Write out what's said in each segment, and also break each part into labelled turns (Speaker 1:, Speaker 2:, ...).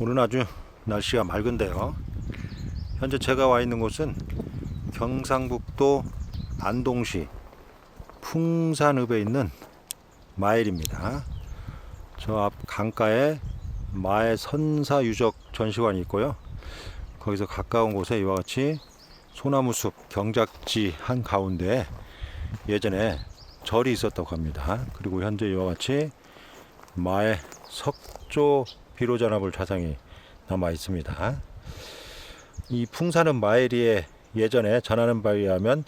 Speaker 1: 오늘 아주 날씨가 맑은데요. 현재 제가 와 있는 곳은 경상북도 안동시 풍산읍에 있는 마을입니다. 저 앞 강가에 마의 선사 유적 전시관이 있고요. 거기서 가까운 곳에 이와 같이 소나무 숲 경작지 한 가운데 예전에 절이 있었다고 합니다. 그리고 현재 이와 같이 마의 석조 비로자나불 좌상이 남아 있습니다. 이 풍산은 마에리에 예전에 전하는 바에 의하면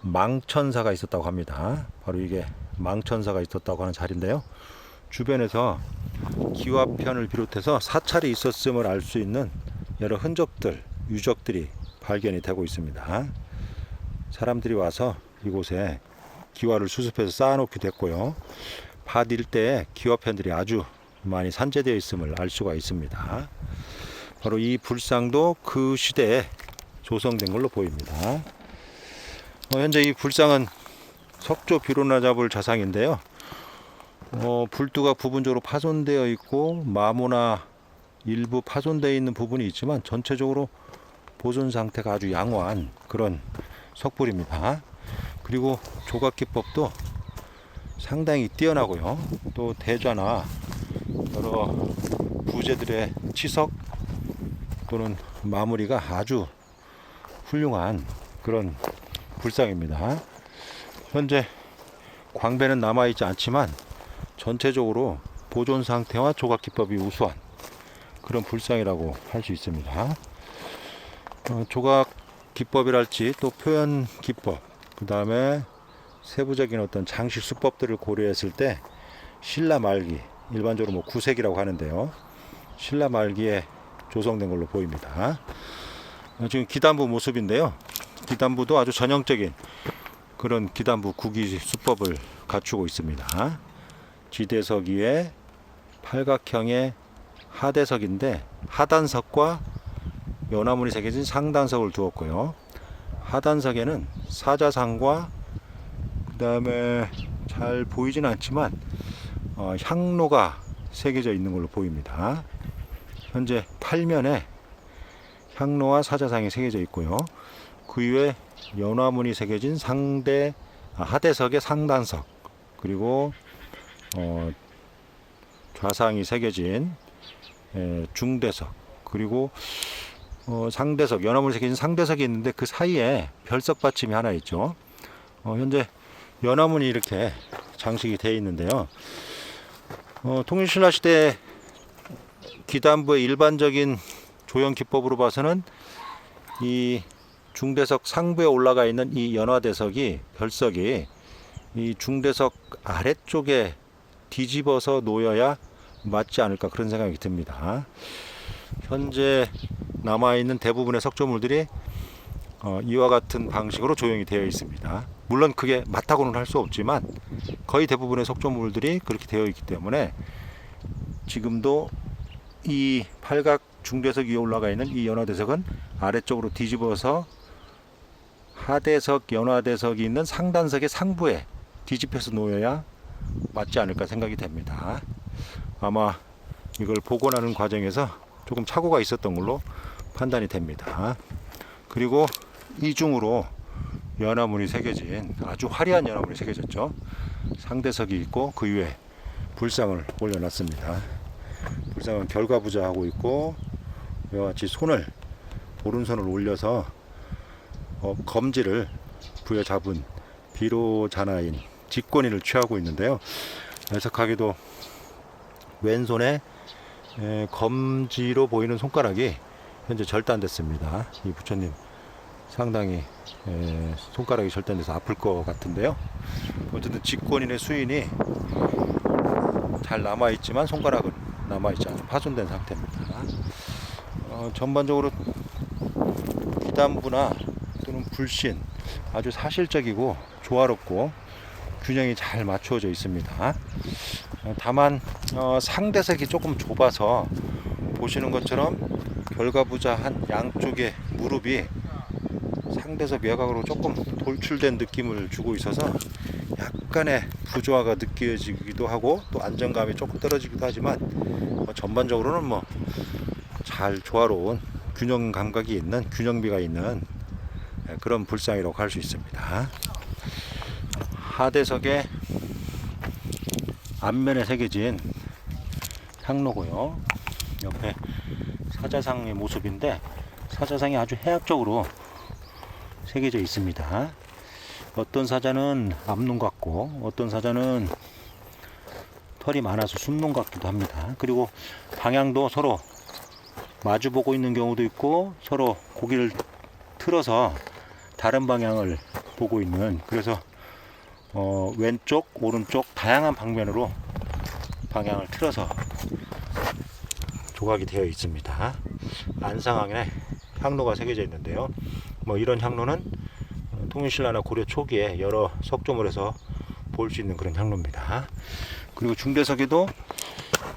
Speaker 1: 망천사가 있었다고 합니다. 바로 이게 망천사가 있었다고 하는 자리인데요. 주변에서 기와편을 비롯해서 사찰이 있었음을 알 수 있는 여러 흔적들, 유적들이 발견이 되고 있습니다. 사람들이 와서 이곳에 기와를 수습해서 쌓아놓게 됐고요. 밭 일대에 기와편들이 아주 많이 산재되어 있음을 알 수가 있습니다. 바로 이 불상도 그 시대에 조성된 걸로 보입니다. 어, 현재 이 불상은 석조 비로나 잡을 자상인데요. 어, 불두가 부분적으로 파손되어 있고 마모나 일부 파손되어 있는 부분이 있지만 전체적으로 보존 상태가 아주 양호한 그런 석불입니다. 그리고 조각 기법도 상당히 뛰어나고요. 또 대좌나 여러 부재들의 치석 또는 마무리가 아주 훌륭한 그런 불상입니다. 현재 광배는 남아있지 않지만 전체적으로 보존 상태와 조각 기법이 우수한 그런 불상이라고 할 수 있습니다. 어, 조각 기법이랄지 또 표현 기법, 그 다음에 세부적인 어떤 장식 수법들을 고려했을 때 신라 말기, 일반적으로 뭐 구색이라고 하는데요. 신라 말기에 조성된 걸로 보입니다. 어, 지금 기단부 모습인데요. 기단부도 아주 전형적인 그런 기단부 구기 수법을 갖추고 있습니다. 지대석 위에 팔각형의 하대석인데 하단석과 연화문이 새겨진 상단석을 두었고요. 하단석에는 사자상과 그 다음에 잘 보이진 않지만 어, 향로가 새겨져 있는 걸로 보입니다. 현재 팔면에 향로와 사자상이 새겨져 있고요. 그 위에 연화문이 새겨진 상대 아, 하대석의 상단석 그리고 어, 좌상이 새겨진 에, 중대석 그리고 어, 상대석 연화문이 새겨진 상대석이 있는데 그 사이에 별석 받침이 하나 있죠. 어, 현재 연화문이 이렇게 장식이 되어 있는데요. 어, 통일신라 시대 기단부의 일반적인 조형 기법으로 봐서는 이 중대석 상부에 올라가 있는 이 연화대석이 별석이 이 중대석 아래쪽에 뒤집어서 놓여야 맞지 않을까 그런 생각이 듭니다. 현재 남아 있는 대부분의 석조물들이 어, 이와 같은 방식으로 조형이 되어 있습니다. 물론 그게 맞다고는 할 수 없지만 거의 대부분의 석조물들이 그렇게 되어 있기 때문에 지금도 이 팔각 중대석 위에 올라가 있는 이 연화대석은 아래쪽으로 뒤집어서 하대석, 연화대석이 있는 상단석의 상부에 뒤집혀서 놓여야 맞지 않을까 생각이 됩니다. 아마 이걸 복원하는 과정에서 조금 착오가 있었던 걸로 판단이 됩니다. 그리고 이중으로 연화문이 새겨진 아주 화려한 연화문이 새겨졌죠. 상대석이 있고 그 위에 불상을 올려놨습니다. 불상은 결과부자 하고 있고 이와 같이 손을 오른손을 올려서 어, 검지를 부여잡은 비로자나인 직권인을 취하고 있는데요. 애석하게도 왼손에 에, 검지로 보이는 손가락이 현재 절단됐습니다. 이 부처님 상당히 에, 손가락이 절단돼서 아플 것 같은데요. 어쨌든 직권인의 수인이 잘 남아 있지만 손가락은 남아 있지 않아 파손된 상태입니다. 어, 전반적으로 기단부나 또는 불신 아주 사실적이고 조화롭고 균형이 잘 맞추어져 있습니다. 어, 다만 어, 상대색이 조금 좁아서 보시는 것처럼 결과부자한 양쪽의 무릎이 상대석 외곽으로 조금 돌출된 느낌을 주고 있어서 약간의 부조화가 느껴지기도 하고 또 안정감이 조금 떨어지기도 하지만 뭐 전반적으로는 뭐 잘 조화로운 균형 감각이 있는 균형비가 있는 예, 그런 불상이라고 할 수 있습니다. 하대석의 앞면에 새겨진 향로고요. 옆에 사자상의 모습인데 사자상이 아주 해학적으로 새겨져 있습니다. 어떤 사자는 앞눈 같고 어떤 사자는 털이 많아서 순눈 같기도 합니다. 그리고 방향도 서로 마주 보고 있는 경우도 있고 서로 고개를 틀어서 다른 방향을 보고 있는 그래서 어, 왼쪽 오른쪽 다양한 방면으로 방향을 틀어서 조각이 되어 있습니다. 안상항에 향로가 새겨져 있는데요. 뭐 이런 향로는 어, 통일신라나 고려 초기에 여러 석조물에서 볼 수 있는 그런 향로입니다. 그리고 중대석에도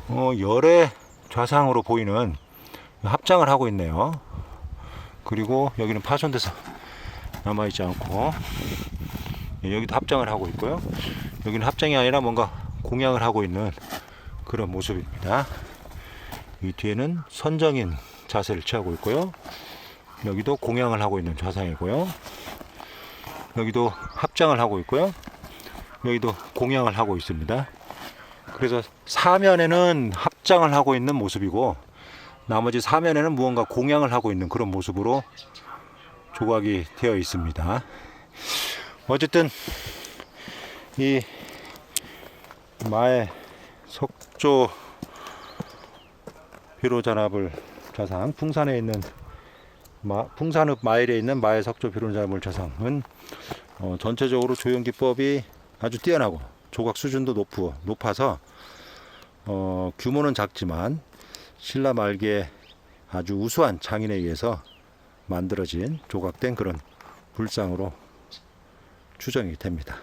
Speaker 1: 어, 열의 좌상으로 보이는 합장을 하고 있네요. 그리고 여기는 파손돼서 남아있지 않고 예, 여기도 합장을 하고 있고요. 여기는 합장이 아니라 뭔가 공양을 하고 있는 그런 모습입니다. 이 뒤에는 선정인 자세를 취하고 있고요. 여기도 공양을 하고 있는 좌상이고요. 여기도 합장을 하고 있고요. 여기도 공양을 하고 있습니다. 그래서 사면에는 합장을 하고 있는 모습이고 나머지 사면에는 무언가 공양을 하고 있는 그런 모습으로 조각이 되어 있습니다. 어쨌든 이 마의 석조 비로잔압을 좌상 풍산에 있는 마, 풍산읍 마일에 있는 마의 석조 비로잔압을 좌상은 어, 전체적으로 조형 기법이 아주 뛰어나고 조각 수준도 높고 높아서 어, 규모는 작지만 신라 말기에 아주 우수한 장인에 의해서 만들어진 조각된 그런 불상으로 추정이 됩니다.